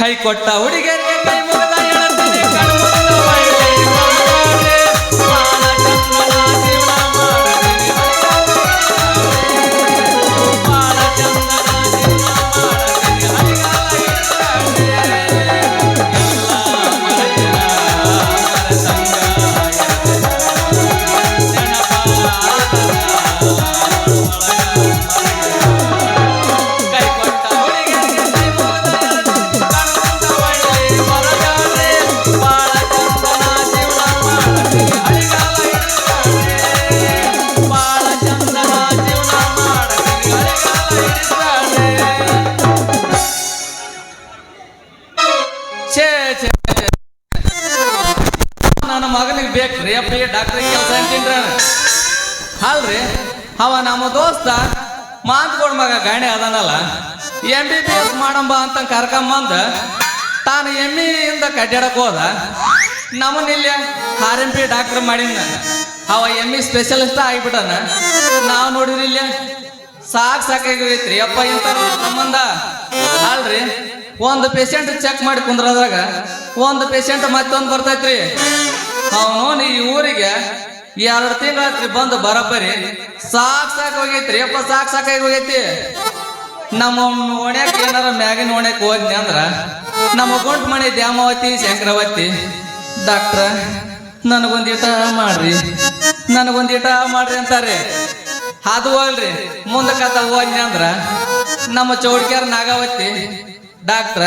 ಕೈ ಕೊಟ್ಟ ಹುಡುಗಿಯರಿಗೆ ಕೈ ಮುಗಿದ ಕೆಲಸ ಅಲ್ರಿ, ಅವ ನಮ್ಮ ದೋಸ್ತ ಮಾತ್ಕೊಡ್ ಮಗ ಗಾಣೆ ಅದನಲ್ಲ ಎಂ ಬಿ ಬಿ ಎಸ್ ಮಾಡಂಬ ಅಂತ ಕರ್ಕೊಂಬಂದ ತಾನು ಎಂ ಇಂದ ಕಡ್ಡಾಡಕ್ ಹೋದ. ಇಲ್ಲಿ ಆರ್ ಎಂ ಪಿ ಡಾಕ್ಟರ್ ಮಾಡಿನ ಅವ ಎಮ್ಮಿ ಸ್ಪೆಷಲಿಸ್ಟ್ ಆಗಿಬಿಟ್ಟನ. ನಾವು ನೋಡಿದ್ರಿ ಇಲ್ಲಿ ಸಾಕ್ ಸಾಕಾಗೈತ್ರಿ ಅಪ್ಪ ಇಂತ ಸಂಬಂಧ ಅಲ್ರಿ, ಒಂದು ಪೇಷಂಟ್ ಚೆಕ್ ಮಾಡಿ ಕುಂದ್ರದಾಗ ಒಂದು ಪೇಷಂಟ್ ಮತ್ತೊಂದು ಬರ್ತೈತ್ರಿ. ಅವನು ಈ ಊರಿಗೆ ಎರಡು ತಿಂಗಳ ಬಂದು ಬರಬ್ಬರಿ ಸಾಕ್ ಸಾಕ್ ಹೋಗೈತ್ರಿ. ಅಪ್ಪ ಸಾಕ್ ಸಾಕಾಗಿ ಹೋಗೈತಿ. ನಮ್ಮ ಓಣ್ಯಾಕ ಏನಾರ ಮ್ಯಾಗಿನ ಓಣ್ಯಾಕ ಹೋದ್ನಿ ಅಂದ್ರ, ನಮ್ಮ ಗುಂಟ್ ಮನೆ ದ್ಯಾಮಾವತಿ, ಶಂಕರವತಿ. ಡಾಕ್ಟ್ರ, ನನಗೊಂದೀಟ ಮಾಡ್ರಿ. ನನಗೊಂದೀಟ ಮಾಡ್ರಿ ಅಂತಾರೆ. ಅದು ಅಲ್ರಿ. ಕತ ಹೋದ್ನಿ ಅಂದ್ರ, ನಮ್ಮ ಚೌಡ್ಕ್ಯಾರ ನಾಗಾವತಿ, ಡಾಕ್ಟ್ರ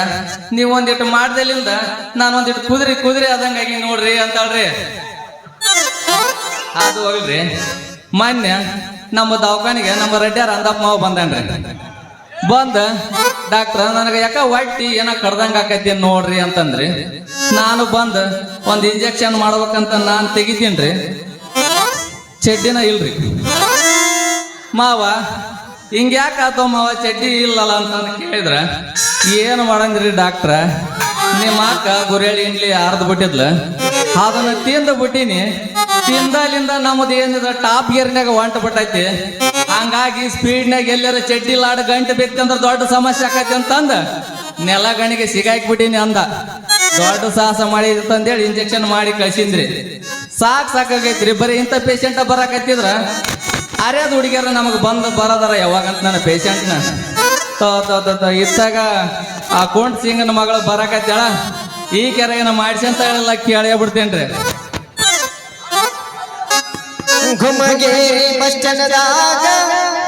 ನೀವೊಂದಿಟ್ಟು ಮಾಡ್ದಲ್ಲಿಂದ ಮಾಡ್ದಲಿಂದ ನಾನು ಕುದ್ರಿ ಕುದುರೆ ಕುದುರೆ ಆದಂಗಾಗಿ ನೋಡ್ರಿ ಅಂತಾಳ್ರಿ. ಅದು ಹೋಗ್ರಿ ಮೊನ್ನೆ ನಮ್ಮ ದವಾಖಾನಿಗೆ ನಮ್ಮ ರೆಡ್ಡಿಯಾರ ಅಂದಪ್ಪ ಮಾವ ಬಂದನ್ರಿ. ಬಂದ ಡಾಕ್ಟ್ರ, ನನಗೆ ಯಾಕ ಹೊಟ್ಟಿ ಏನ ಕಡ್ದಂಗ ಆಕೈತಿ ನೋಡ್ರಿ ಅಂತಂದ್ರಿ. ನಾನು ಬಂದ ಒಂದು ಇಂಜೆಕ್ಷನ್ ಮಾಡ್ಬೇಕಂತ ನಾನು ತೆಗಿತೀನ್ರಿ. ಚಡ್ಡಿನ ಇಲ್ರಿ. ಮಾವ, ಹಿಂಗ್ಯಾಕ ಆತವ ಮಾವ, ಚಡ್ಡಿ ಇಲ್ಲಲ್ಲ ಅಂತ ಕೇಳಿದ್ರ. ಏನು ಮಾಡಂಗ್ರಿ ಡಾಕ್ಟ್ರ? ನಿಮ್ಮ ಅಕ್ಕ ಗುರೇಳಿ ಇಂಡ್ಲಿ ಅರ್ಧ ಬಿಟ್ಟಿದ್ಲ. ಅದನ್ನ ತಿಂದು ಬಿಟ್ಟಿನಿ. ತಿಂದಲಿಂದ ನಮ್ದು ಏನಿದೆ ಟಾಪ್ ಗೇರ್ನ್ಯಾಗ ಹೊಂಟ ಬಿಟ್ಟೈತಿ. ಹಂಗಾಗಿ ಸ್ಪೀಡ್ನ್ಯಾಗ ಎಲ್ಲರ ಚಡ್ಡಿ ಲಾಡ ಗಂಟೆ ಬಿತ್ತಂದ್ರ ದೊಡ್ಡ ಸಮಸ್ಯೆ ಆಕೈತಿ ಅಂತಂದ ನೆಲ ಗಣಿಗೆ ಸಿಗಾಕಿ ಬಿಟ್ಟಿನಿ ಅಂದ. ದೊಡ್ಡ ಸಾಹಸ ಮಾಡಿ ಅಂತಂದೇಳಿ ಇಂಜೆಕ್ಷನ್ ಮಾಡಿ ಕಳ್ಸಿದ್ರಿ. ಸಾಕ್ ಸಾಕಾಗೈತ್ರಿ, ಬರೀ ಇಂಥ ಪೇಷಂಟ್ ಬರಾಕತ್ತಿದ್ರ. ಅರ್ಯಾದ ಹುಡುಗಿಯರ ನಮಗೆ ಬಂದು ಬರೋದಾರ ಯಾವಾಗಂತ ನನ್ನ ಪೇಷಂಟ್ನ ಇತ್ತಾಗ ಆ ಕೋಂಟ್ ಸಿಂಗನ ಮಗಳು ಬರಾಕತ್ತಾಳ ಈ ಕೆರೆಗನ ಮಾಡಿಸಿ ಅಂತ ಹೇಳಲ್ಲ, ಕೇಳೇ ಬಿಡ್ತೇನ್ರಿ. घुमगे बचन राग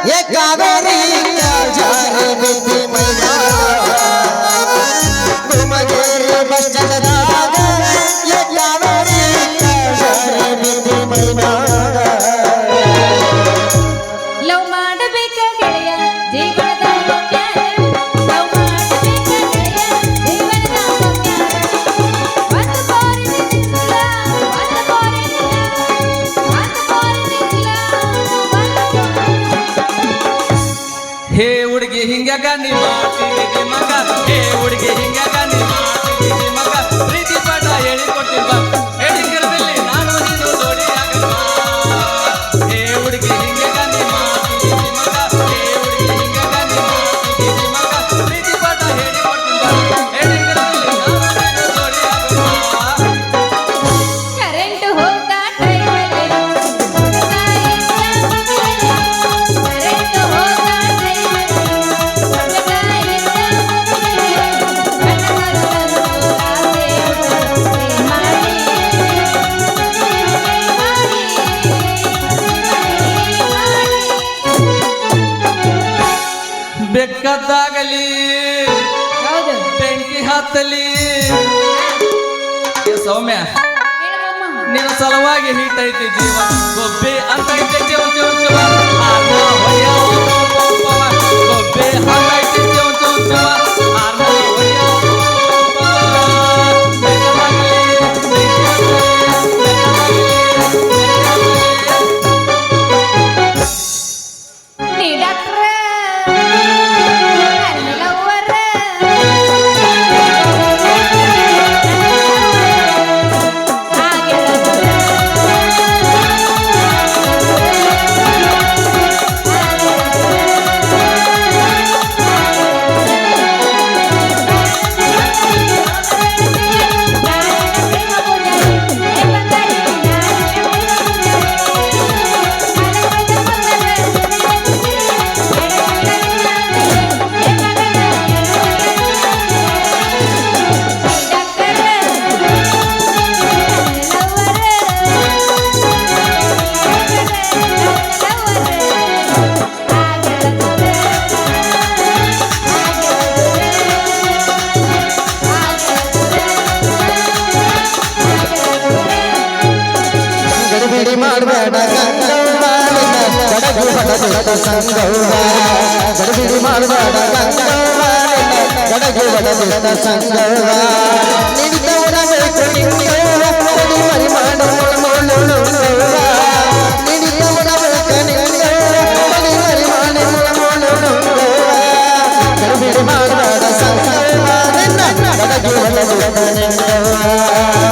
ये कावेरी का जान मज़ा बचन ಹೇ ಹುಡುಗಿ ಹಿಂಗ್ಯಾಕ ನಿಮ್ಮ ಮಗ? ಹೇ ಹುಡುಗಿ ಹಿಂಗ್ಯಾಕ ಸೌಮ್ಯ. ನಿನ್ನ ಸಲುವಾಗಿ ಹೀಟ್ ಐತೆ ಜೀವ ಗೊಬ್ಬೆ ಅಂತ ಐತೆ ಜೀವ ಜೀವ ಜೀವ Thank you.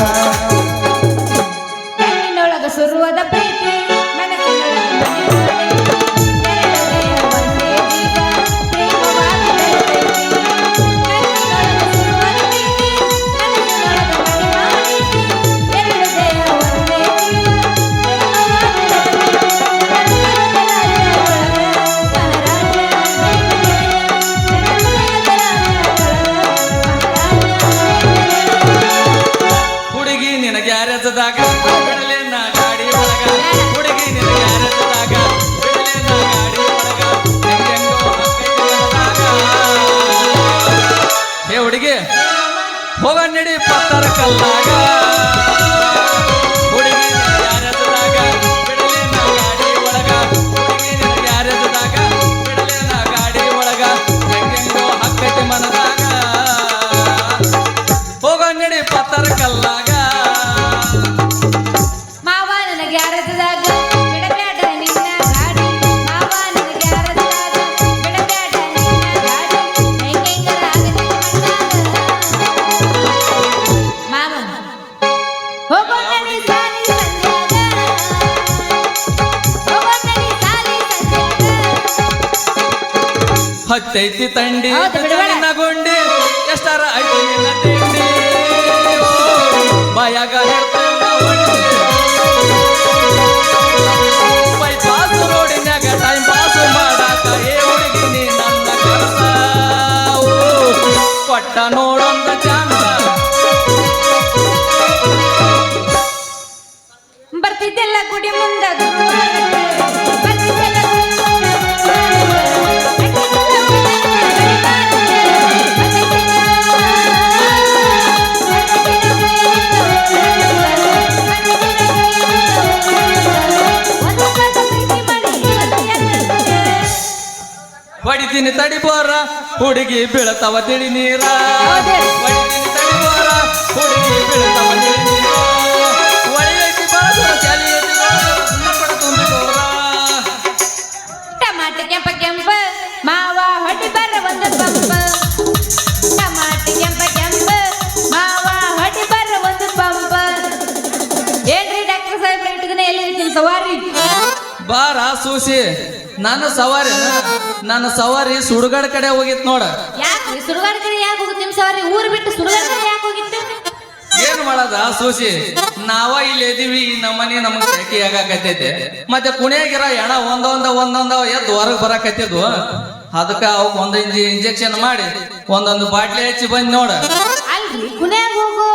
ಹುಡುಗಿ ಬೀಳತಾವ ತಿಳಿ ನೀರ. ಹುಡುಗಿ ಬೀಳತಾವ ತಿಳಿ ನೀರ. ಟಮಾಟ ಕೆಂಪ ಕೆಂಪ ಮಾವ ಹೊಡಿ ಬರ್ರ ಒಂದು ಪಂಪ. ಟಮಾಟ ಕೆಂಪ ಕೆಂಪ ಮಾವ ಹೊಡಿ ಬರ್ರ ಒಂದು ಪಂಪ. ಏನ್ರಿ ಡಾಕ್ಟರ್ ಸಾಹೇಬ್ರ ಎಲ್ಲಿ ಸವಾರಿ? ಬಾರ ಸೂಸಿ ನಾನು ಸವಾರಿ ನನ್ನ ಸವಾರಿ ಸುಡುಗಾಡ ಕಡೆ ಹೋಗಿತ್ ನೋಡ. ಯಾಕ್ರಿ ಸುಡುಗಾಡ ಕಡೆ ಯಾಕೆ ಹೋಗುತ್ತೆ ನಿಮ್ ಸವಾರಿ? ಊರ್ ಬಿಟ್ಟು ಸುಡುಗಾಡ ಕಡೆ ಯಾಕೆ ಹೋಗಿತ್ತು? ಏನ್ ಮಾಡದ ಸೂಸಿ ನಾವ ಇಲ್ಲಿ ಇದೀವಿ ಈ ನಮ್ಮನೆ ನಮಗ್ ಸೆಕೆ ಆಗಾಕತ್ತೈತೆ. ಮತ್ತೆ ಕುಣಿಯಾಗಿರ ಎಣ ಒಂದೊಂದ ಒಂದೊಂದ ಎದ್ದು ಹೊರಗ್ ಬರಾಕತ್ತಿದ್ವು ಅದಕ್ಕ ಅವ್ ಒಂದ್ ಇಂಜೆಕ್ಷನ್ ಮಾಡಿ ಒಂದೊಂದು ಬಾಟ್ಲಿ ಹಚ್ಚಿ ಬಂದ್ ನೋಡ. ಅಲ್ರಿ ಕುಣಿಯಾಗ ಹೋಗು.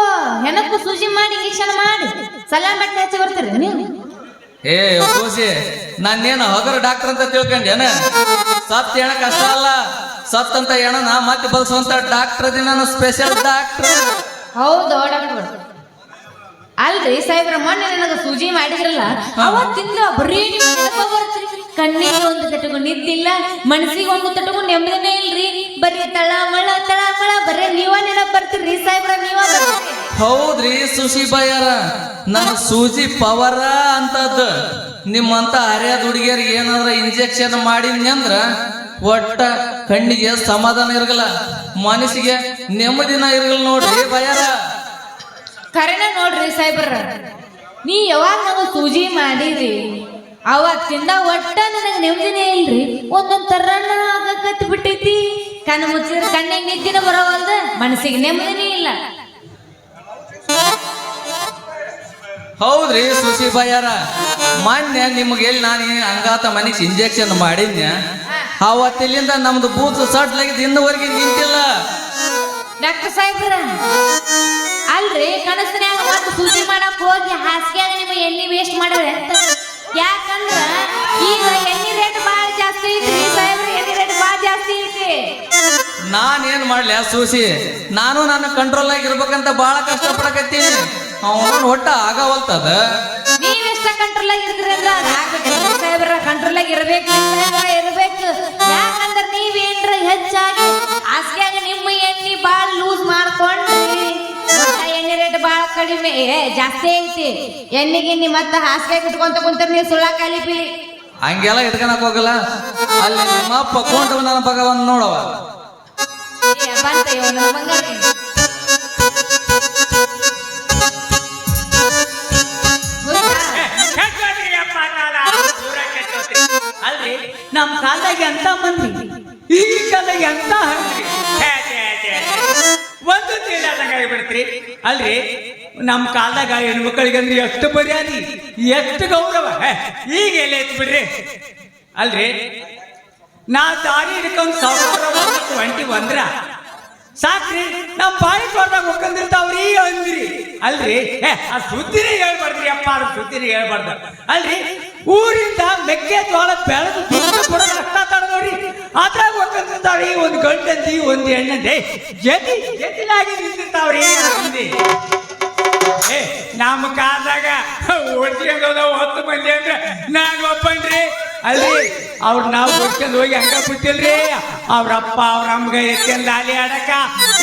ಹೆಣಕ್ಕೂ ಸೂಜಿ ಮಾಡಿ ಇಂಜೆಕ್ಷನ್ ಮಾಡಿ. ಸಲಾಮ್ ಬಟ್ಟೆ ಹಚ್ಚಿ ಬರ್ತೀರಿ ನೀವು? ಏ ನನ್ ನಾನೇನು ಹಗರ ಡಾಕ್ಟರ್ ಅಂತ ತಿಳ್ಕೊಂಡೇನ? ಸತ್ ಏನ ಕಷ್ಟ ಅಲ್ಲ. ಸತ್ ಅಂತ ಏನ ನಾ ಮತ್ತೆ ಬಲ್ಸುವಂತ ಡಾಕ್ಟರ್ ನಾನು ಸ್ಪೆಷಲ್ ಡಾಕ್ಟರ್ ಹೌದು ಡಾಕ್ಟರ್ ಅಲ್ರಿ ಸಾಹೇಬ್ರ ಮೊನ್ನೆ ನನಗ ಸೂಜಿ ಮಾಡಿದ್ರಲ್ಲ? ಅವತ್ತಿಂದ ಬರೀ ಬರ್ತ್ರಿ. ಕಣ್ಣಿಗೆ ಒಂದು ತಟಕು ನಿದ್ದಿಲ್ಲ ಮನಸ್ಸಿಗೆ ಒಂದು ತಟಕು ನೆಮ್ಮದಿನೇ ಇಲ್ರಿ. ಬರೀ ತಳ ಮಳ ಬರೀ ನೀವ ನೆನಪ್ ಬರ್ತೀರಿ ಸಾಹೇಬ್ರ ನೀವ ಬರ್ತೀರಿ. ಹೌದ್ರಿ ಸುಶಿ ಬಯ್ಯಾರ. ನನ್ನ ಸೂಜಿ ಪವರ ಅಂತದ್ದು ನಿಮ್ಮಂತ ಹರಿಯದ ಹುಡುಗಿಯರಿಗೆ ಏನಾದ್ರ ಇಂಜೆಕ್ಷನ್ ಮಾಡಿದ್ನಂದ್ರ ಒಟ್ಟ ಕಣ್ಣಿಗೆ ಸಮಾಧಾನ ಇರಗಲ್ಲ ಮನಸ್ಸಿಗೆ ನೆಮ್ಮದಿನ ಇರಗಲ್ಲ ನೋಡ್ರಿ ಬಯ್ಯಾರ. ಕರೆನ ನೋಡ್ರಿ ಸಾಹೇಬ್ರ ನೀ ಯಾವಾಗ ನಾವು ಸೂಜಿ ಮಾಡಿರಿ ಅವತ್ತಿಂದ ಒಟ್ಟ ನನಗೆ ನೆಮ್ಮದಿನೇ ಇಲ್ರಿ. ಒಂದೊಂದ್ ತರನ ಆಗಕತ್ ಬಿಟ್ಟೈತಿ ಕಣ್ಣು ಮುಚ್ಚಿದ್ರೆ ಕಣ್ಣಿಗೆ ನಿದ್ದಿನ ಬರೋವಲ್ದು ಮನಸ್ಸಿಗೆ ನೆಮ್ಮದಿನೇ ಇಲ್ಲ. ಹೌದ್ರಿ ಸುಶಿ ಬಯ್ಯಾರ ಮೊನ್ನೆ ನಿಮ್ಗೆ ಎಲ್ಲಿ ನಾನು ಹಂಗಾತ ಮನೆಗೆ ಇಂಜೆಕ್ಷನ್ ಮಾಡಿದ್ನ ಅವತ್ತಿಲ್ಲಿಂದ ನಮ್ದು ಬೂತ್ ಸಡ್ಲಾಗಿದ್ದು ಇನ್ನುವರೆಗೆ ನಿಂತಿಲ್ಲ. ಡಾಕ್ಟರ್ ಸಾಹೇಬ್ರ ಅಲ್ರಿ ಕನಸಿನ್ಯಾಗ ಮತ್ತೆ ಸೂಜಿ ಮಾಡಕ್ ಹೋಗಿ ಹಾಸಿಗೆ ನಿಮ್ಮ ಎಣ್ಣೆ ವೇಸ್ಟ್ ಮಾಡ್ರೆ ಯಾಕಂದ್ರ ಈಗ ನಾನ್ ಏನ್ ಮಾಡ್ಲಿ ಆ ಸೂಸಿ? ನಾನು ನನ್ನ ಕಂಟ್ರೋಲ್ ಆಗಿರ್ಬೇಕಂತ ಬಹಳ ಕಷ್ಟಪಡಕತ್ತೀನಿ. ಅವನು ಒಟ್ಟ ಆಗವಲ್ತದ ನೀವೆಷ್ಟ ಕಂಟ್ರೋಲ್ ಆಗಿ ಇರ್ತೀರಿ ಅಂದ್ರ ಸಾಹೇಬ್ರ. ಕಂಟ್ರೋಲ್ ಆಗಿ ಇರ್ಬೇಕು ಇರ್ಬೇಕು. ಯಾಕಂದ್ರ ನೀವೇನ್ರ ಹೆಚ್ಚಾಗಿ ಹಾಸ್ಗ್ಯಾಗ ನಿಮ್ಮ ಎಣ್ಣೆ ಬಾಳ್ ಲೂಸ್ ಮಾಡ್ಕೊಂಡ್ರಿ. ಎಣ್ಣೆ ರೇಟ್ ಬಾಳ ಕಡಿಮೆ. ಜಾಸ್ತಿ ಐತಿ. ಎಣ್ಣೆ ಗಿಣ್ಣಿ ಮತ್ತ ಹಾಸ್ಗ್ಯಾಗ ಇಟ್ಕೊಂತ ಕುಂತ ನೀವು ಸುಳ್ಳ ಕಾಲಿಪಿಲಿ ಹಂಗೆಲ್ಲ ಇಟ್ಕೊಳಕ್ ಹೋಗಲ್ಲ. ಅಲ್ಲಿ ನಿಮ್ಮ ಅಪ್ಪ ಕೊಂಡ ನನ್ನ ಭಗವನ್ ನೋಡವ ಬಂತ ಬಂಗಾರ ಅಲ್ರಿ ನಮ್ ಕಾಲದಾಗ ಎಂತ ಮಂದಿ ಈ ಕಾಲದಾಗ ಎಂತ. ಒಂದು ತಿಳಿಯಾದಂಗ ಆಗಿಬಿಡ್ತ್ರಿ ಅಲ್ರಿ ನಮ್ ಕಾಲದಾಗ ಹೆಣ್ಮಕ್ಳಿಗೆ ಅಂದ್ರೆ ಎಷ್ಟು ಮರ್ಯಾದಿ ಎಷ್ಟು ಗೌರವ. ಈಗ ಎಲ್ಲ ಎತ್ ಬಿಡ್ರಿ? ಅಲ್ರಿ ನಾ ದಾರಿ ಹಿಡ್ಕೊಂಡು ಸಾವಿರ ಒಂಟಿ ಬಂದ್ರ ಸಾಕ್ರಿ ನಮ್ಮ ಬಾಯಿ ಕೊಡ್ದಾಗ ಹೋಗ್ಕೊಂಡಿರ್ತಾವ್ರಿ ಅಂದ್ರಿ. ಅಲ್ರಿ? ಆ ಸುದ್ದಿನೇ ಹೇಳ್ಬಾರ್ದ್ರಿ ಅಪ್ಪ ಅದು ಸುದ್ದಿನೇ ಹೇಳ್ಬಾರ್ದ. ಅಲ್ರಿ? ಊರಿಂದ ಮೆಕ್ಕೆಜೋಳ ಬೆಳೆದು ದುಡ್ಡು ಕೊಡೋದು ಕಷ್ಟ ತಡದವ್ರಿ ಅದ್ರಾಗ ಹೋಗ್ಕೊಂಡಿರ್ತಾವ್ರಿ ಒಂದು ಗಂಟಂತಿ ಒಂದು ಹೆಣ್ಣಂದಿ ಜತಿ, ಜತಿಲಾಗಿ ನಿಂತಿರ್ತಾವ್ರಿ ಅಂದಿ ನಮ್ಮ ಕಾಲದಾಗ ಓಡ್ಸ್ಕೊಂಡು ಹತ್ತು ಮಂದಿ ಅಂದ್ರೆ ನಾನು ಒಪ್ಪನ್ರಿ. ಅಲ್ಲಿ ಅವ್ರ ನಾವು ಓಡ್ಸ್ಕೊಂಡು ಹೋಗಿ ಹಂಗ ಬಿಟ್ಟಿಲ್ರಿ ಅವ್ರಪ್ಪ ಅವ್ರ ಅಮ್ಮಗ ಎತ್ತಿಂದ ಅಲ್ಲಿ ಆಡಕ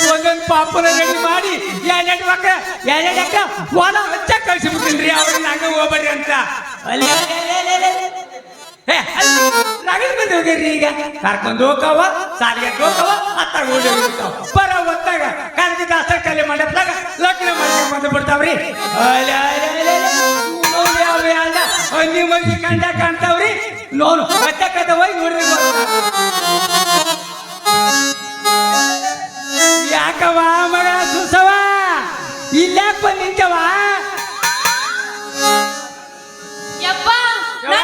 ಒಂದೊಂದು ಪಾಪನ ರೆಡಿ ಮಾಡಿ ಎರಡೆರಡು ಮಕ್ಕ ಎರಡೆರಡು ಅಕ್ಕ ಹೊಲ ಹಚ್ಚ ಕಳ್ಸಿಬಿಟ್ಟಿಲ್ರಿ ಅವ್ರನ್ನ ಹಂಗ ಹೋಗ್ಬೇಡ್ರಿ ಅಂತ. ಅಲ್ಲಿ ರಗಡ್ ಮಂದಿ ಹೋಗ್ಯಾರ್ರಿ ಈಗ. ಕರ್ಕೊಂಡು ಹೋಗವ ಸಾಲಿಗೆ ಹೋಗವ ಅತ್ತಾಗ ಓಡಿ ಹೋಗ್ತಾವ ಬರ ಹೊತ್ತಾಗ ಅಲ್ಲ ನಿಮಗೆ ಕಂಡ ಕಾಣ್ತಾವ್ರಿ? ನೋಡು ಕತ್ತ ಕತ್ತ ಹೋಗಿ ನೋಡ್ರಿ. ಯಾಕವ ಮಗ ಸುಸವ ಇಲ್ಯಾಕ ಬಂದ್ ನಿಂತವ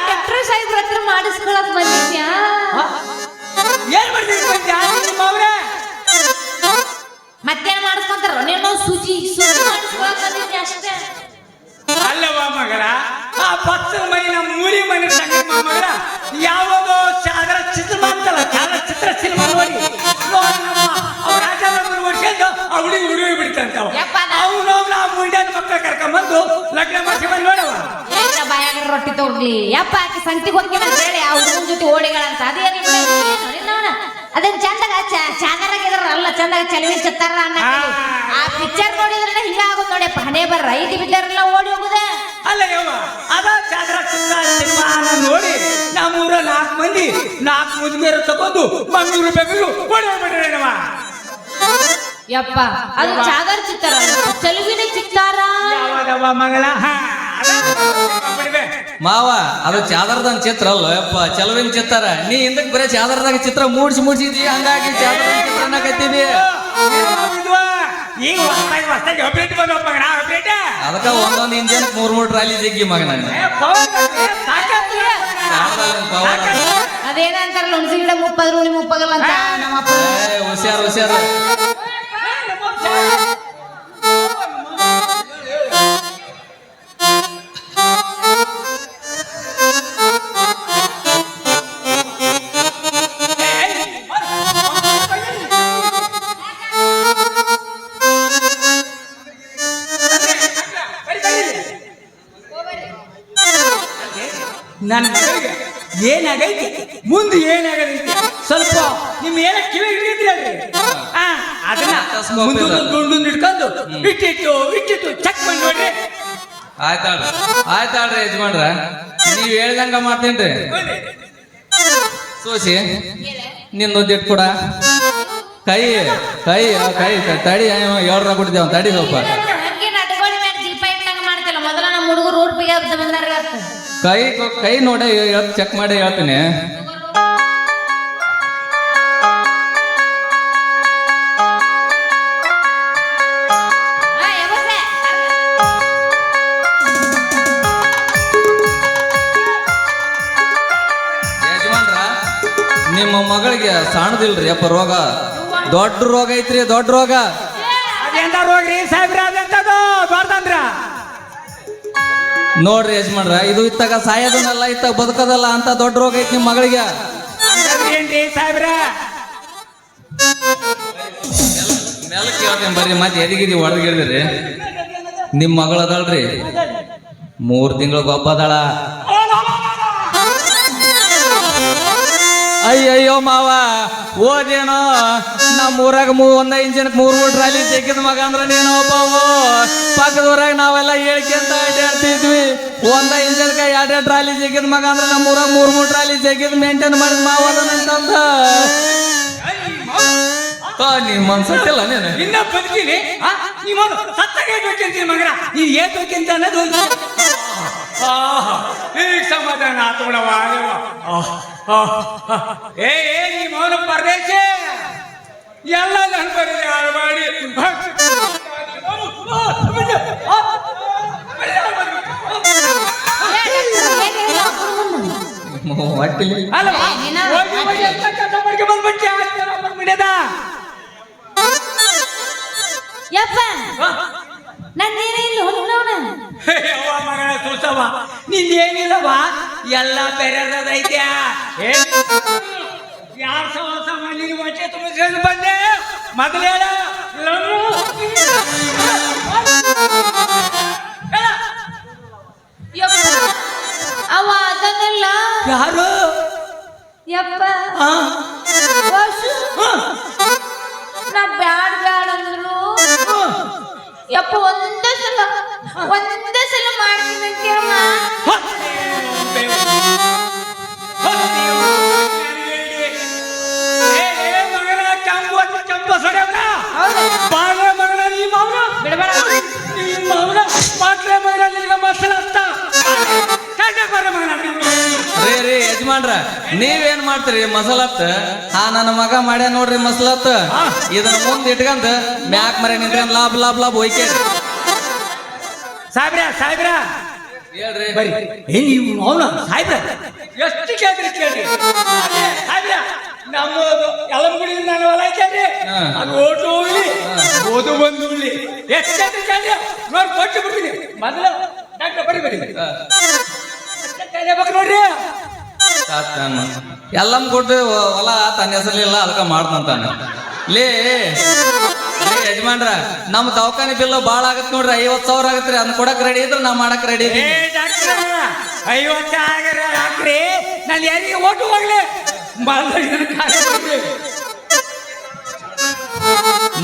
ಡಾಕ್ಟರ್ ಸಾಹೇಬ್ರ ಹತ್ರ ಮಾಡಿಸ್ಕೊಳಕ್ ಬಂದಿದ್ಯಾ? ಏನ್ ಮಾಡ್ತೀರಿ ಸುಜಿ ಅಷ್ಟೇ ಅಲ್ಲವ ಮಗಳ ಆ ಪಕ್ಷದ ಮೈನ ಮೂರಿ ಮನೆ ಮಗರ? ಯಾವುದೋ ಅದರ ಚಿತ್ರ ಅಂತಲ್ಲ ಚಾಲ ಚಿತ್ರ ಸಿನಿಮಾ ನೋಡಿ. ಅವ್ರ ರಾಜಾರಾಮರು ಹೊಡ್ಕೊಂಡು ಅವಳಿ ಹುಡುಗಿ ಬಿಡ್ತಂತ ಯಪ್ಪ, ನಾ- ಅವನು ಆ ಮುಂಡ್ಯಾನ ಮಕ್ಕಳ ಕರ್ಕೊಂಬಂದು ಲಗ್ನ ಮಾಡ್ಕೊಂಡ್ ನೋಡವ. ಏನ್ರ ಬಾಯಾಗ ರೊಟ್ಟಿ ತೋರ್ಲಿ ಯಪ್ಪ ಆಕೆ ಸಂತಿಗೆ ಹೋಗಿ ಹೇಳಿ ಅವ್ರ ಜೊತೆ ಓಡಿಗಳಂತ ಅದೇನು ಅಲ್ಲ ಚಂದಾಗ ಚಲವಿ ಚತ್ತಾರ ಅನ್ನ ಆ. ಪಿಕ್ಚರ್ ನೋಡಿದ್ರೆ ಹಿಂಗ ಆಗೋದು ನೋಡಿಯಪ್ಪ ಹಣೆ ಬರ್ರ ಐದು ಬಿದ್ದಾರೆಲ್ಲ ಓಡಿ ಹೋಗುದ. ಅಲ್ಲ ಯವ್ವ ಅದ ಚಾದ್ರ ಚಿತ್ರ ಸಿನಿಮಾನ ನೋಡಿ ನಮ್ಮೂರ ನಾಲ್ಕು ಮಂದಿ ನಾಲ್ಕು ಮುದುಗಿಯರು ತಗೊಂಡು ಮಂಗಳೂರು ಬೆಂಗಳೂರು ಓಡೋಗ್ಬಿಟ್ರೇನವ ಯಪ್ಪ ಅದು ಚಾದರ್ ಚಿತ್ತಾರ. ಚಲುವಿನ ಚಿತ್ತಾರ. ಯಾವಾಗವ ಮಗಳ? ಹಾ, ಅದ. ಮಾವ ಅದು ಚಾದರ್ದನ್ ಚಿತ್ರ ಅಲ್ಲ ಯಪ್ಪ ಚಲವಿನ ಚಿತ್ತಾರ ನೀ ಹಿಂದಕ್ ಬರೀ ಚಾದರ್ದಾಗ ಚಿತ್ರ ಮೂಡ್ಸಿ ಮೂಡ್ಸಿದಿ ಹಂಗಾಗಿ ಚಾದರದ ಚಿತ್ರನ ಅಪ್ಡೇಟ್ ಅದಕ್ಕ ಒಂದೊಂದ್ ಇಂಜಿನ್ ಮೂರ್ ಮೂರ್ ಟ್ರಾಲಿ ಜಿಗ್ಗಿ ಮಗನ ಅದೇನಂತಾರಲ್ಲ ಹುಣಸಿ ಗಿಡ ಮುಪ್ಪದ್ರು ಮುಪ್ಪಗಲ್ಲ ಅಂತ ಹುಷಾರ್ ಹುಷಾರ್ ಏನಾಗೈತಿ? ಮುಂದೆ ಏನಾಗೈತಿ ಸ್ವಲ್ಪ ನಿಮ್ ಏನ ಕಿವಿ ಹಿಡಿದ್ರಿ ಆ ಅದನ್ನ ಮುಂದೆ ಗುಂಡು ಹಿಡ್ಕೊಂಡು ಇಟ್ಟಿಟ್ಟು ಇಟ್ಟಿಟ್ಟು ಚೆಕ್ ಮಾಡಿ ನೋಡ್ರಿ. ಆಯ್ತಾಳ್ರಿ ಆಯ್ತಾಳ್ರಿ ಯಜಮಾನ್ರ. ನೀವ್ ಹೇಳ್ದಂಗ ಮಾಡ್ತೇನ್ರಿ. ಸೋಸಿ ನಿಂದು ದುಡ್ಡು ಕೊಡ. ಕೈ ಕೈ ಆ ಕೈ ತಡಿ ಏಳ್ರ ಕೊಡ್ತೇವ ತಡಿ ಸ್ವಲ್ಪ. ಕೈ ಕೈ ನೋಡ ಚೆಕ್ ಮಾಡಿ ಹೇಳ್ತೀನಿ. ನಿಮ್ಮ ಮಗಳಿಗೆ ಸಾಣದಿಲ್ರಿ ಅಪ್ಪ ರೋಗ. ದೊಡ್ಡ ರೋಗ ಐತ್ರಿ, ದೊಡ್ಡ ರೋಗ. ನೋಡ್ರಿ ಯಜಮಾನ್ರ ಇದು ಇತ್ತಾಗ ಸಾಯೋದನ್ನಲ್ಲ ಇತ್ತಾಗ ಬದುಕೋದಲ್ಲ ಅಂತ ದೊಡ್ಡ ರೋಗ ಐತಿ ನಿಮ್ಮ ಮಗಳಿಗೆ. ಏನ್ರಿ ಸಾಹೇಬ್ರ? ಹೇಳ್ತೀನಿ ಬರ್ರಿ ಮತ್ತೆ ಎದಿಗಿದಿ ಹೊಡೆದಿರಿ ನಿಮ್ಮ ಮಗಳು ಅದಲ್ರಿ ಮೂರ್ ತಿಂಗಳು ಗೊಬ್ಬದಳ ಅಯ್ಯಯ್ಯೋ ಮಾವ ಓದೇನೋ ನಮ್ಮ ಊರಾಗ ಮೂ ಒಂದ ಇಂಜಿನ್ ಮೂರ್ ಮೂರ್ ಟ್ರಾಲಿ ತೆಗಿದ ಮಗ ಅಂದ್ರ ನೀನು ಒಬ್ಬವು ಪಕ್ಕದ ಊರಾಗ ನಾವೆಲ್ಲ ಹೇಳ್ಕೊಂತ ಅಡ್ಡಾಡ್ತಿದ್ವಿ ಒಂದ ಇಂಜಿನ್ಕ ಎರಡೆರಡು ಟ್ರಾಲಿ ಸಿಕ್ಕಿದ ಮಗ ಅಂದ್ರ ನಮ್ಮ ಊರಾಗ ಮೂರ್ ಮೂರ್ ಟ್ರಾಲಿ ಸಿಕ್ಕಿದ್ ಮೇಂಟೈನ್ ಮಾಡಿದ ಮಾವ ನಿಮ್ಮ ಮನ್ಸಟ್ಟಿಲ್ಲ ನೀನು? ಇನ್ನ ನೀ ಮಗ ಸತ್ತಾಗೆ ಬೇಕಂತೀನಿ ಮಗನ? ನೀ ಏನ್ ಬೇಕಂತ ಅನ್ನೋದು ಒಂದು ಈಗ ಸಮಾಧಾನ ಆತು ಬಿಡವ ಯವ್ವ. ಆಹ್, ಆಹ್, ಆಹ್. ಏ ಏ ನೀ ಮೌನ ಪರದೇಶ! ಎಲ್ಲ ಬರೀ ಹಾಳು ಮಾಡಿ. ಯಪ್ಪ ಮಗನ ಸುಸವ ನಿಂದೇನಿಲ್ಲವ ಎಲ್ಲ ಬೆರೆದೈತ್ಯಾ ಯಾರ ಸವಾಸ ಮಾಡಿ ಹೊಟ್ಟೆ ತುಂಬಿಸ್ಕೊಂಡು ಬಂದೆ? ಯಪ್ಪ ಅವ ಅದನ್ನೆಲ್ಲ. ಯಾರು? ಯಪ್ಪ ವಾಸು. ನಾ ಬ್ಯಾಡ್ ಬ್ಯಾಡ ಅಂದ್ರು. ಯಪ್ಪ ಒಂದೇ ಸಲ ಒಂದೇ ಸಲ ಮಾಡ್ತೀನಿ ಅಂತೀರಮ್ಮ ನೀವೇನ್ ಮಾಡ್ತೀರಿ ಮಸಲತ್ ಹಾ ನನ್ನ ಮಗ ಮಾಡ್ಯ ನೋಡ್ರಿ ಮಸಲತ್ ಇದನ್ನ ಮುಂದ್ ಇಟ್ಕಂತ ಮ್ಯಾಕ್ ಮರೆ ನಿಂತ್ಕೊಂಡ್ ಲಾಭ ಲಾಭ ಲಾಭ ಹೋಯ್ಕೆ. ಸಾಹೇಬ್ರ ಸಾಹೇಬ್ರ. ಹೇಳ್ರಿ. ಬರಿ ಏ ನೀವು ಮೌನ ಸಾಹೇಬ್ರ? ಎಷ್ಟು ಕೇಳ್ರಿ ಕೇಳ್ರಿ. ಸಾಹೇಬ್ರ ನಮ್ಮದು ಯಲಮಗುಡಿಯಿಂದ ನಾನು ಹೊಲ ಕೇಳ್ರಿ. ಅದು ಓಟು ಹೋಗ್ಲಿ ಓದು ಬಂದು ಹೋಗ್ಲಿ ಎಷ್ಟು ಕೇಳ್ರಿ ಕೇಳ್ರಿ. ನೋಡಿ ಕೊಟ್ಟು ಬಿಡ್ತೀನಿ. ಮೊದಲು ಡಾಕ್ಟರ್ ಬರಿ ಬರಿ ಬರಿ ಕೇಳಬೇಕು ಎಲ್ಲಮ್ ಕೊಟ್ಟು ಹೊಲ ತನ್ನ ಹೆಸರಿಲ್ಲ ಅದಕ್ಕೆ ಮಾಡ್ತಂತಾನೆ. ಲೇ ಯಜಮಾನ್ರ ನಮ್ ದವಾಖಾನಿ ಬಿಲ್ ಬಾಳ ಆಗತ್ ನೋಡ್ರಿ ಐವತ್ ಸಾವಿರ ಆಗತ್ರಿ ಅದನ್ನ ಕೊಡಕ್ ರೆಡಿ ಇದ್ರೆ ನಾ ಮಾಡಕ್ ರೆಡಿ ಐವತ್ತು ಹಾಕ್ರಿ ನಾನು ಯಾರಿಗೆ ಓಟು ಹೋಗ್ಲಿ.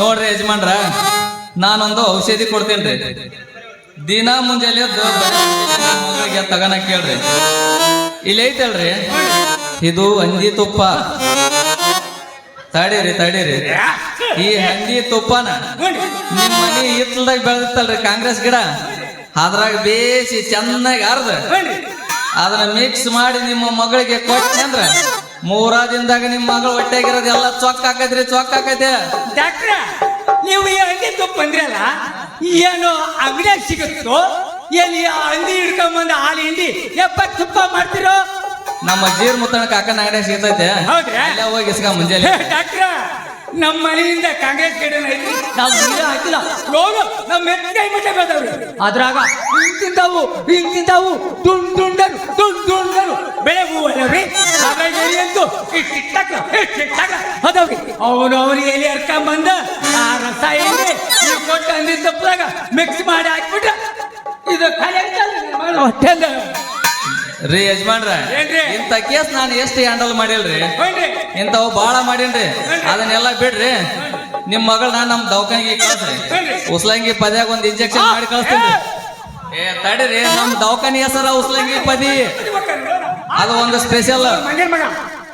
ನೋಡ್ರಿ ಯಜಮಾನ್ರ ನಾನೊಂದು ಔಷಧಿ ಕೊಡ್ತೇನ್ರಿ. ದಿನ ಮುಂಜಾನೆ ಮಗಳಿಗೆ ತಗನ ಕೇಳ್ರಿ. ಇಲ್ಲಿ ಐತಲ್ರಿ? ಇದು ಹಂದಿ ತುಪ್ಪ. ತಡೀರಿ ತಡೀರಿ. ಈ ಹಂದಿ ತುಪ್ಪನ ನಿಮ್ ಮನಿ ಹಿತ್ತಲ್ದಾಗ ಬೆಳೆದಿತ್ತಲ್ರಿ ಕಾಂಗ್ರೆಸ್ ಗಿಡ? ಅದ್ರಾಗ ಬೇಸಿ ಚೆನ್ನಾಗಿ ಅರ್ದ ಅದನ್ನ ಮಿಕ್ಸ್ ಮಾಡಿ ನಿಮ್ಮ ಮಗಳಿಗೆ ಕೊಟ್ಟೆ ಅಂದ್ರ ಮೂರಾದಿಂದಾಗ ನಿಮ್ಮ ಮಗಳ ಹೊಟ್ಟೆಗಿರೋದು ಎಲ್ಲ ಚೊಕ್ಕ ಹಾಕೈತ್ರಿ ಚೊಕ್ಕ ಹಾಕೈತೆ ಡಾಕ್ಟ್ರ ನೀವು ಈ ಹಂದಿ ತುಪ್ಪ ಅಂದ್ರಲ್ಲ ಏನು ಅಂಗಡಿಯಾಗ ಸಿಗುತ್ತೋ? ಎಲ್ಲಿ ಆ ಹಂದಿ ಹಿಡ್ಕೊಂಬಂದ ಹಾಲಿ ಹಿಂಡಿ ಎಪ್ಪ ತುಪ್ಪ ಮಾಡ್ತಿರೋ? ನಮ್ಮ ಜೀರ್ ಮುತ್ತಣ ಕಾಕನ ಅಂಗಡಿ ಸಿಗ್ತೈತೆ. ಹೌದ್ರಾ? ಅಲ್ಲೇ ಹೋಗಿ ಇಸ್ಕ ಮುಂಜಾನೆ. ಡಾಕ್ಟ್ರ ನಮ್ಮ ಮನೆಯಿಂದ ಕಾಂಗ್ರೆಸ್ ಕಡೆ ಐತಿ. ನಾವು ನೀರ ಹಾಕಿಲ್ಲ. ನೋಡು ನಮ್ಮ ಮೆತ್ತೈ ಮಟ್ಟ ಬೇದವ್ರಿ ಅದ್ರಾಗ ಹಿಂಗ್ ತಿಂತಾವು ಹಿಂಗ್ ತಿಂತಾವು ದುಂಡ್ ದುಂಡರು ದುಂಡ್ ದುಂಡರು. ಬೆಳೆ ಹೂವಲ್ಲವ್ರಿ ಹಾಗಾಗಿ ಎಲಿ ಅಂತೂ ಇಷ್ಟ್ ಇಟ್ಟಕ್ಕ ಅದಾವ್ರಿ. ಅವನು ಅವನಿಗೆ ಎಲೆ ಹರ್ಕೊಂಬಂದ ಆ ರಸ ಎಲ್ಲಿ ನೀವು ಕೊಟ್ಟು ಅಂದಿದ್ದ ತಪ್ಪದಾಗ ಮಿಕ್ಸ್ ಮಾಡಿ ಹಾಕ್ಬಿಟ್ರ. ಇದು ರೀ ಯಜಮಾನ್ರ? ಇಂಥ ಕೇಸ್ ನಾನು ಎಷ್ಟು ಹ್ಯಾಂಡಲ್ ಮಾಡಿಲ್ರಿ? ಇಂಥವು ಬಾಳ ಮಾಡೀನ್ರಿ. ಅದನ್ನೆಲ್ಲ ಬಿಡ್ರಿ. ನಿಮ್ ಮಗಳನ್ನ ನಮ್ ದವಾಖಾನಿಗೆ ಕಳ್ಸ್ರಿ. ಉಸ್ಲಂಗಿ ಪದ್ಯಾಗ ಒಂದ್ ಇಂಜೆಕ್ಷನ್ ಮಾಡಿ ಕಳಿಸ್ತೀನಿ. ಏ! ತಡಿರಿ ನಮ್ ದವಾಖಾನಿ ಹೆಸರ ಉಸ್ಲಂಗಿ ಪದಿ. ಅದು ಒಂದು ಸ್ಪೆಷಲ್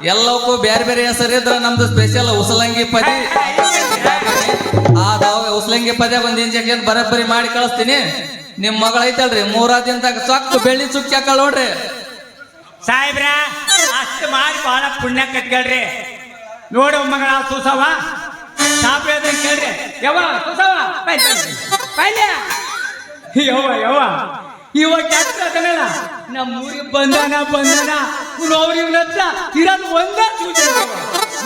ಎಲ್ಲವಕ್ಕೂ ಬೇರೆ ಬೇರೆ ಹೆಸರು ಇದ್ರೆ ನಮ್ದು ಸ್ಪೆಷಲ್ ಉಸಲಂಗಿ ಪದಿ. ಆ ದವ ಉಸಲಂಗಿ ಪದ್ಯಾಗ ಒಂದ್ ಇಂಜೆಕ್ಷನ್ ಬರಬ್ಬರಿ ಮಾಡಿ ಕಳಿಸ್ತೀನಿ. ನಿಮ್ ಮಗಳ ಐತಲ್ರಿ ಮೂರ ದಿನದಾಗ ಸೊಕ್ಕು ಬೆಳ್ಳಿ ಸುಕ್ಕಿ ಹಾಕಲ್ ನೋಡ್ರಿ. ಸಾಹೇಬ್ರ, ಅಷ್ಟು ಮಾಡಿ ಬಹಳ ಪುಣ್ಯ ಕಟ್ಕೊಳ್ರಿ ನೋಡು ಮಗಳ ಸುಸವ ಸಾಪ್ರದ ಕೇಳ್ರಿ. ಯವ್ವ ಸುಸವ ಪೈಲೆ ಯವ್ವ ಯವ್ವ. ಇವ ಕೆಲಸ ಅದನಲ್ಲ ನಮ್ಮ ಊರಿಗೆ ಬಂದಾನ ಬಂದಾನ. ಅವ್ರು ಇವ್ನ ಹತ್ರ ಇರೋದು ಒಂದ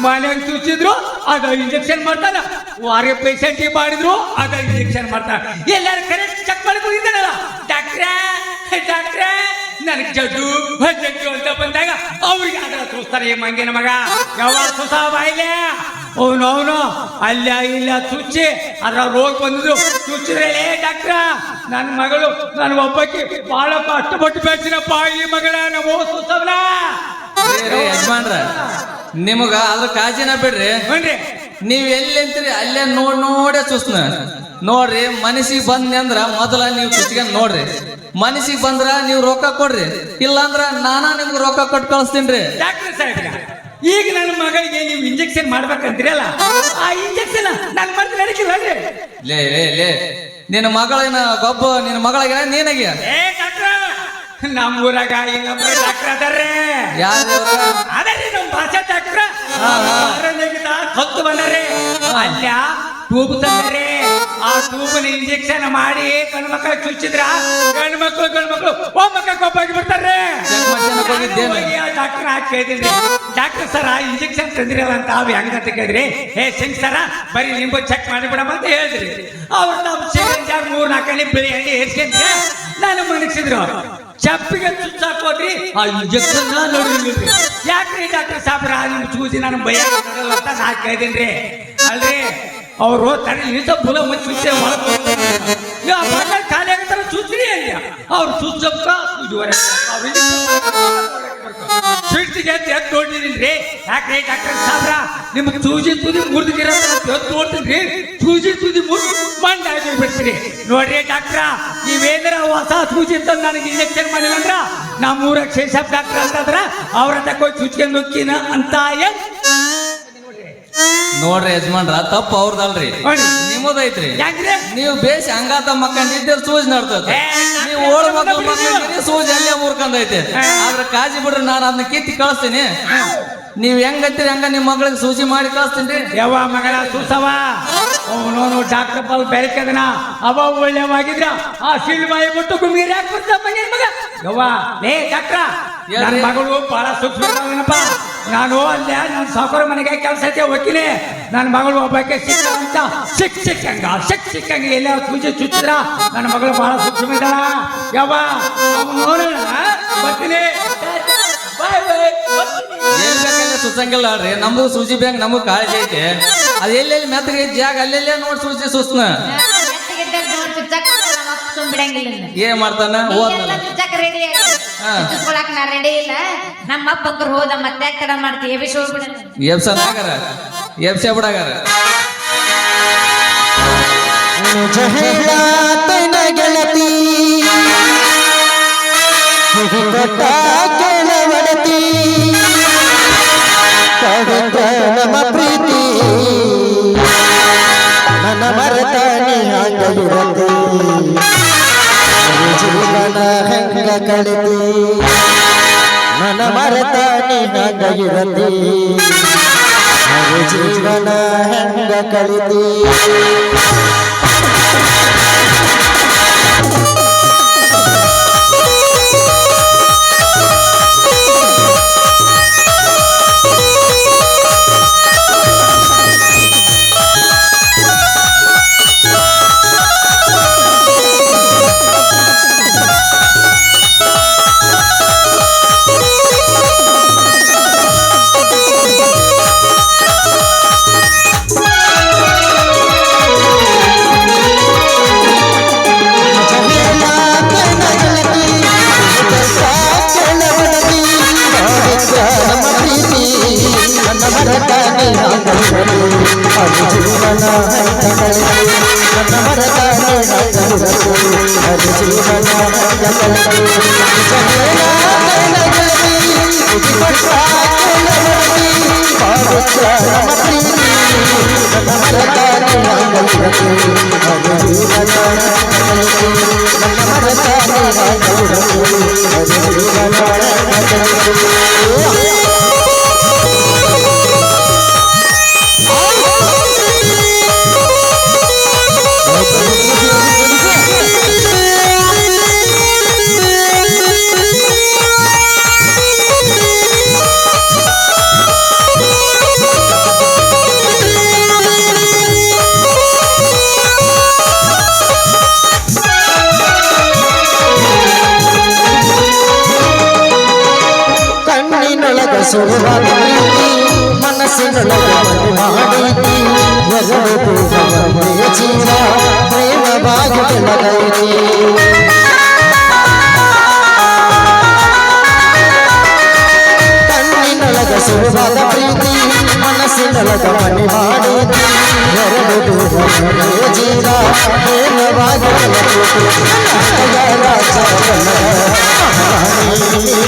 ಮನೆಗೆ ಚುಚ್ಚಿದ್ರು ಅದ ಇಂಜೆಕ್ಷನ್ ಮಾಡ್ತಾನ. ವಾರ ಪೇಷಂಟ್ ಮಾಡಿದ್ರು, ಅದ ಇಂಜೆಕ್ಷನ್ ಮಾಡ್ತಾನ. ಎಲ್ಲಾರು ಕರೆಕ್ಟ್ ಚೆಕ್ ಮಾಡಿ ಹೋಗಿದ್ದಾನಲ್ಲ ಡಾಕ್ಟ್ರೇ ಡಾಕ್ಟ್ರೇ. ನನಗೆ ಜಡ್ಡು ಜಡ್ಡು ಅಂತ ಬಂದಾಗ ಅವ್ರಿಗೆ ಅದರ ಈ ಮಂಗಿನ ಮಗ ಯಾವ ಸುಸ ಬಾಯಿಲೆ? ಅವನು ಅವನು ಅಲ್ಲ ಇಲ್ಲ ಚುಚ್ಚಿ ಅದ್ರ ರೋಗ ಬಂದಿದ್ದು ಚುಚ್ಚಿದ್ರೆ ಡಾಕ್ಟ್ರ ನನ್ನ ಮಗಳು ನನ್ನ ಒಬ್ಬಕ್ಕೆ ಬಹಳ ಕಷ್ಟಪಟ್ಟು ಬೆಳೆಸಿನಪ್ಪ ಈ ಮಗಳ ನಮ್ಮ ಸುಸವನ ಯಜಮಾನ್ರ ನಿಮಗ ಅದ್ರ ಕಾಜಿನ ಬಿಡ್ರಿ. ನೀವ್ ಎಲ್ಲಿ ಅಂತೀರಿ ಅಲ್ಲೇ ನೋಡ್ ನೋಡೇ ಚೂಸ್ನ. ನೋಡ್ರಿ ಮನಸ್ಸಿಗೆ ಬಂದ್ನಿ ಅಂದ್ರ ಮೊದಲ ನೀವು ಕುತ್ಕೊಂಡ್ ನೋಡ್ರಿ. ಮನಸ್ಸಿಗೆ ಬಂದ್ರ ನೀವು ರೊಕ್ಕ ಕೊಡ್ರಿ. ಇಲ್ಲಾಂದ್ರ ನಾನಾ ನಿಮ್ಗೆ ರೊಕ್ಕ ಕೊಟ್ಟು ಕಳಿಸ್ತೀನಿ ಡಾಕ್ಟರ್ ಸಾಹೇಬ್ರ? ಈಗ ನನ್ನ ಮಗಳಿಗೆ ನೀವು ಇಂಜೆಕ್ಷನ್ ಮಾಡ್ಬೇಕಂತೀರಲ್ಲ? ಆ ಇಂಜೆಕ್ಷನ್ ನಾನು ಮಾಡ್ತೀನಿ ನಡಕಿಲ್ಲನ್ರಿ ಲೇ ಲೇ ಲೇ. ನಿನ್ನ ಮಗಳಿನ ಗೊಬ್ಬ ನಿನ್ನ ಮಗಳಿಗೆ ನೀನಾಗ್ಯ ಏ ಡಾಕ್ಟ್ರ ನಮ್ಮ ಊರಾಗ ಇನ್ನೊಬ್ರು ಡಾಕ್ಟರ್ ಅದಾರ್ರಿ ಯಾರು ಅದರಿ ನಮ್ಮ ಭಾಷಾ ಡಾಕ್ಟ್ರ. ಹೊತ್ತು ಬಂದಾರೆ ಅಲ್ಲ ಟೂಬ್ ತಂದಾರೆ. ಆ ಟೂಬ್ನ ಇಂಜೆಕ್ಷನ್ ಮಾಡಿ ಗಂಡು ಮಕ್ಕಳು ಚುಚ್ಚಿದ್ರ ಗಂಡು ಮಕ್ಕಳು ಗಂಡು ಮಕ್ಕಳು ಒಮ್ಮಕ್ಕ ಕೊಪ್ಪಾಗಿ ಬಿಡ್ತಾರೆ ಡಾಕ್ಟರ್ ಹಾಕಿ ಕೇಳಿದ್ರಿ ಡಾಕ್ಟರ್ ಸರ ಇಂಜೆಕ್ಷನ್ ತಂದಿರಲ್ಲ ಅಂತ ಅವ್ ಹೆಂಗ ಅಂತ ಕೇಳಿದ್ರಿ ಹೇ ಸಿಂಗ್ ಸರ ಬರೀ ನಿಂಬು ಚೆಕ್ ಮಾಡಿಬಿಡಮ್ಮ ಅಂತ ಹೇಳಿದ್ರಿ. ಅವ್ರು ನಮ್ಮ ನಾಲ್ಕನೇ ಬೆಳೆ ಹಂಗೆ ಏರ್ಸ್ಕೊಂಡ್ರೆ ನಾನು ಮನಗಿಸಿದ್ರು ಚಪ್ಪಿಗೆ ಚುಚ್ಚಾಕೋದ್ರಿ ಆ ಯಾಕ್ರಿ ಡಾಕ್ಟರ್ ಸಾಬ್ರ ನಿಮ್ ಚೂಸಿ ನಾನು ಭಯ ಅಂತ ನಾ ಅಲ್ರಿ, ಅವರು ತನ್ನ ನಿಂತ ಬುಲ ಮುಚ್ಚಿ ಒಳಗೆ ಖಾಲಿ ಆಗತ್ತಾರ ಚುಚ್ಚ್ರಿ ಅಲ್ಲಿ. ಅವ್ರು ಚುಚ್ಚಪ್ಪ ಸೂಜಿವರೆ ಸಿಟ್ಟಿಗೆ ಎದ್ದು ನೋಡಿದೀನಿ ಯಾಕ್ರಿ ಡಾಕ್ಟರ್ ಸಾಬ್ರ? ನಿಮ್ಗೆ ಸೂಜಿ ತುದಿ ಮುರಿದಿರ ಎದ್ದು ನೋಡ್ತೀನಿ ಸೂಜಿ ತುದಿ ಮುರಿದು ಮಂಡ ಬಿಡ್ತೀರಿ ನೋಡ್ರಿ ಡಾಕ್ಟ್ರ, ನೀವೇನಾರ ಹೊಸ ಸೂಜಿ ತಂದು ನನಗೆ ಇಂಜೆಕ್ಷನ್ ಮಾಡಿಲ್ಲ ಅಂದ್ರ ನಮ್ಮ ಊರಾಗ ಶೇಷಪ್ ಡಾಕ್ಟರ್ ಅಂತಂದ್ರ ಅವ್ರ ತಕ್ಕ ಸೂಚಿಗೆ ನುಕ್ಕಿನ ಅಂತ ನೋಡ್ರಿ ಯಜಮಾನ್ರ ತಪ್ಪು ಅವ್ರದಲ್ರಿ. ನಿಮ್ಮದೈತ್ರಿ ನೀವು ಬೇಸ್ ಹಂಗಾತ ಮಕ್ಕಂಡಿದ್ದೇವ್ ಸೂಜ್ ನಡ್ತೈತೆ. ನೀವು ಓಳ್ ಮಕ್ಕಳು ಮಕ್ಕಳಿದ್ದೀರಿ ಸೂಜ್ ಅಲ್ಲೇ ಮುರ್ಕಂದೈತೆ. ಆದ್ರೆ ಕಾಜಿ ಬಿಡ್ರಿ ನಾನು ಅದನ್ನ ಕಿತ್ತಿ ಕಳಿಸ್ತೀನಿ. ನೀವ್ ಹೆಂಗತ್ತೀರಿ ಹಂಗ ನಿಮ್ ಮಗಳಿಗೆ ಸೂಜಿ ಮಾಡಿ ಕಳಿಸ್ತೀನಿ ಯಾವ ಮಗಳ ಸುಸವ. ಅವನವನು ಡಾಕ್ಟರ್ ಪಾಲ್ ಬೆರಕದನ ಅವ ಒಳ್ಳೆವಾಗಿದ್ರ ಆ ಸಿಲ್ಮಾಯಿ ಬಿಟ್ಟು ಗುಮ್ಗೀರಿ ಯಾಕೆ ಬರ್ತ ಮಗ? ಯವ್ವ ಲೇ ಡಾಕ್ಟ್ರ ನನ್ನ. ಮಗಳು ಬಹಳ ಸೂಕ್ಷ್ಮನಪ್ಪ ನಾನು ಅಲ್ಲೇ ನನ್ನ ಸಾವುಕಾರ ಮನೆಗೆ ಕೆಲಸ ಐತೆ ವಕೀಲೆ. ನನ್ನ ಮಗಳು ಒಬ್ಬಕ್ಕೆ ಸಿಕ್ಕ ಅಂತ ಸಿಕ್ ಸಿಕ್ಕಂಗ ಸಿಕ್ ಸಿಕ್ಕಂಗ ಎಲ್ಲ ಸೂಜಿ ಚುಚ್ಚಿದ್ರ. ನನ್ನ ಮಗಳು ಬಹಳ ಸೂಕ್ಷ್ಮ ಇದ್ದಾಳ. ಯವ್ವ ಅವನು ಬರ್ತೀನಿ. ಬಾಯ್ ಬಾಯ್ ಬೇಕಲ್ಲೇ ಸುತ್ತಂಗಿಲ್ಲ ಅಲ್ರಿ ನಮ್ದು ಸೂಜಿ ಬ್ಯಾಂಕ್ ನಮಗ್ ಕಾಳಜಿ ಐತೆ. ಅದ್ ಎಲ್ಲೆಲ್ಲಿ ಮೆತ್ತಗೆ ಜಾಗ ಅಲ್ಲೆಲ್ಲೇ ನೋಡಿ ಸುಸ್ತನ ಸುಸ್ನ. ಏನ್ ಮಾಡ್ತಾನ ರೆಡಿ ಹಾ. ಚುಚ್ಕೊಳಕ್ ನಾ ರೆಡಿ ಇಲ್ಲ ನಮ್ಮ ಅಪ್ಪಂಕರ್ ಹೋದ ಮತ್ತೆ ಯಾಕೆ ತಡ ಮಾಡ್ತೀವಿ ಎಬಿಸ್ ಹೋಗ್ಬಿಡ ಎಬ್ಸನ್ ಆಗಾರ ಎಬ್ಸೆ ಬಿಡಾಗಾರ ನಿಜ ಹೇಳಾತನ ಗೆಳತಿ ಕೊಟ್ಟ ಕೆಳವಡತಿ ಇರತಿ ಜೀವನ ಹೆಂಗ ಕಳಿತಿ ನನ್ನ ಮರೆತ ನೀ ಇರತಿ ಜೀವನ ಹೆಂಗ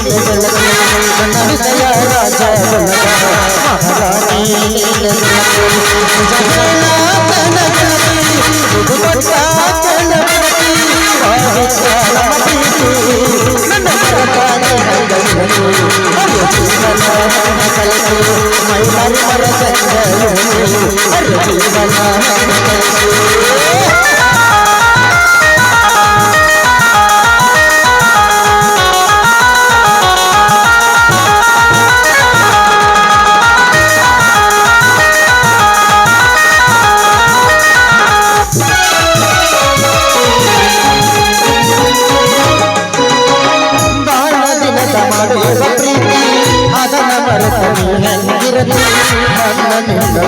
ಮಹಾರಾಣಿ ನೀನೆ